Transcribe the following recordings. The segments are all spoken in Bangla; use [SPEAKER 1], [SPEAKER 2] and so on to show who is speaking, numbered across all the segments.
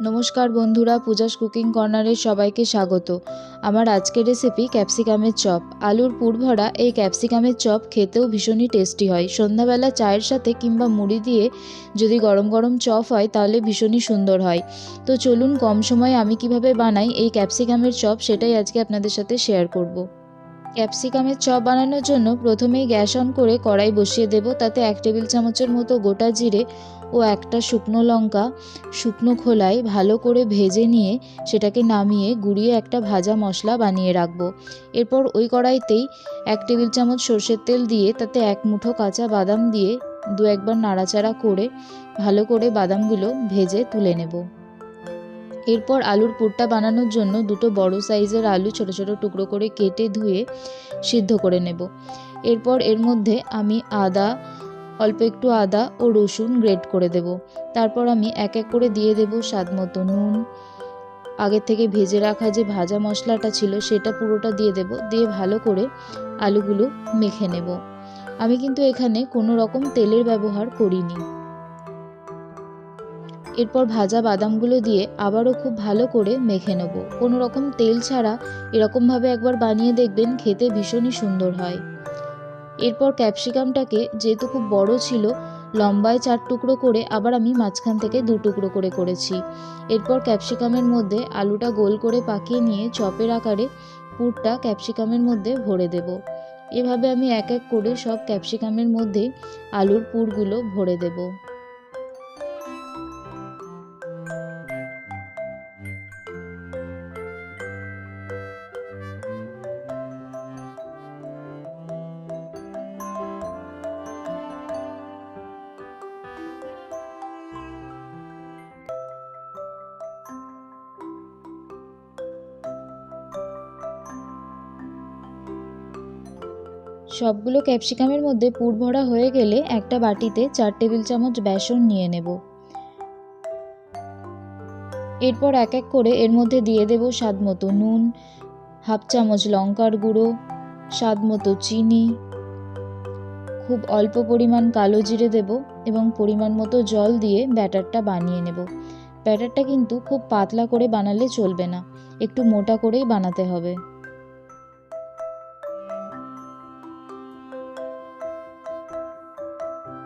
[SPEAKER 1] নমস্কার বন্ধুরা, পূজাস কুকিং কর্নারে সবাইকে স্বাগত। আমার আজকের রেসিপি ক্যাপসিকামের চপ। আলুর পুর ভরা এই ক্যাপসিকামের চপ খেতেও ভীষণই টেস্টি হয়। সন্ধ্যাবেলা চায়ের সাথে কিংবা মুড়ি দিয়ে যদি গরম গরম চপ হয়, তাহলে ভীষণই সুন্দর হয়। তো চলুন কম সময়ে আমি কীভাবে বানাই এই ক্যাপসিকামের চপ, সেটাই আজকে আপনাদের সাথে শেয়ার করব। ক্যাপসিকামের চপ বানানোর জন্য প্রথমেই গ্যাস অন করে কড়াই বসিয়ে দেব। তাতে এক টেবিল চামচের মতো গোটা জিরে ও একটা শুকনো লঙ্কা, শুকনো খোলায় ভালো করে ভেজে নিয়ে সেটাকে নামিয়ে গুঁড়িয়ে একটা ভাজা মশলা বানিয়ে রাখব। এরপর ওই কড়াইতেই এক টেবিল চামচ সর্ষের তেল দিয়ে তাতে এক মুঠো কাঁচা বাদাম দিয়ে দু একবার নাড়াচাড়া করে ভালো করে বাদামগুলো ভেজে তুলে নেব। এরপর আলুর পুরটা বানানোর জন্য দুটো বড় সাইজের আলু ছোট ছোট টুকরো করে কেটে ধুয়ে সিদ্ধ করে নেব। এরপর এর মধ্যে আমি আদা, অল্প একটু আদা ও রসুন গ্রেট করে দেব। তারপর আমি এক এক করে দিয়ে দেব স্বাদ মতো নুন। আগের থেকে ভেজে রাখা যে ভাজা মশলাটা ছিল সেটা পুরোটা দিয়ে দেব, দিয়ে ভালো করে আলুগুলো মেখে নেব। আমি কিন্তু এখানে কোনো রকম তেলের ব্যবহার করিনি। এরপর ভাজা বাদামগুলো দিয়ে আবারও খুব ভালো করে মেখে নেব। কোনো রকম তেল ছাড়া এরকমভাবে একবার বানিয়ে দেখবেন খেতে ভীষণই সুন্দর হয়। এরপর ক্যাপসিকামটাকে যেহেতু খুব বড় ছিল, লম্বায় চার টুকরো করে আবার আমি মাঝখান থেকে দু টুকরো করে করেছি। এরপর ক্যাপসিকামের মধ্যে আলুটা গোল করে পাকিয়ে নিয়ে চপের আকারে পুরটা ক্যাপসিকামের মধ্যে ভরে দেব। এভাবে আমি এক এক করে সব ক্যাপসিকামের মধ্যে আলুর পুরগুলো ভরে দেবো। সবগুলো ক্যাপসিকামের মধ্যে পুর ভরা হয়ে গেলে একটা বাটিতে চার টেবিল চামচ বেসন নিয়ে নেব। এরপর এক এক করে এর মধ্যে দিয়ে দেব স্বাদ মতো নুন, হাফ চামচ লঙ্কার গুঁড়ো, স্বাদ মতো চিনি, খুব অল্প পরিমাণ কালো জিরে দেব এবং পরিমাণ মতো জল দিয়ে ব্যাটারটা বানিয়ে নেব। ব্যাটারটা কিন্তু খুব পাতলা করে বানালে চলবে না, একটু মোটা করেই বানাতে হবে।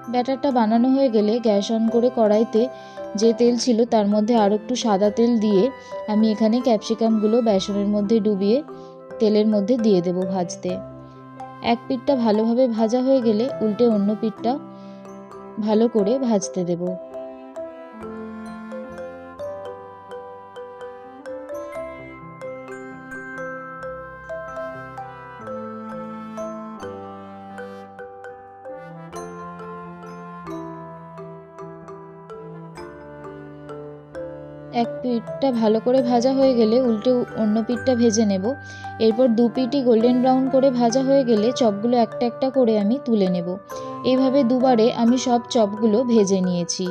[SPEAKER 1] ব্যাটারটা বানানো হয়ে গেলে গ্যাস অন করে কড়াইতে যে তেল ছিল তার মধ্যে আরও একটু সাদা তেল দিয়ে আমি এখানে ক্যাপসিকামগুলো বেসনের মধ্যে ডুবিয়ে তেলের মধ্যে দিয়ে দেব ভাজতে। এক পিঠটা ভালোভাবে ভাজা হয়ে গেলে উল্টে অন্য পিঠটা ভালো করে ভাজতে দেবো। এক পিঠটা ভালো করে ভাজা হয়ে গেলে উল্টে অন্য পিঠটা ভেজে নেব। এরপর দু পিঠই গোল্ডেন ব্রাউন করে ভাজা হয়ে গেলে চপগুলো একটা একটা করে আমি তুলে নেব। এইভাবে দুবারে আমি সব চপগুলো ভেজে নিয়েছি।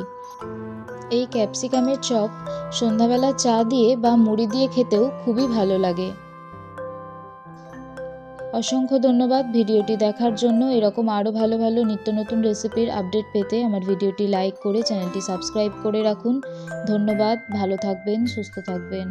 [SPEAKER 1] এই ক্যাপসিকামের চপ সন্ধ্যাবেলা চা দিয়ে বা মুড়ি দিয়ে খেতেও খুবই ভালো লাগে। অসংখ্য ধন্যবাদ ভিডিওটি দেখার জন্য। এরকম আরও ভালো ভালো নিত্য নতুন রেসিপির আপডেট পেতে আমার ভিডিওটি লাইক করে চ্যানেলটি সাবস্ক্রাইব করে রাখুন। ধন্যবাদ, ভালো থাকবেন, সুস্থ থাকবেন।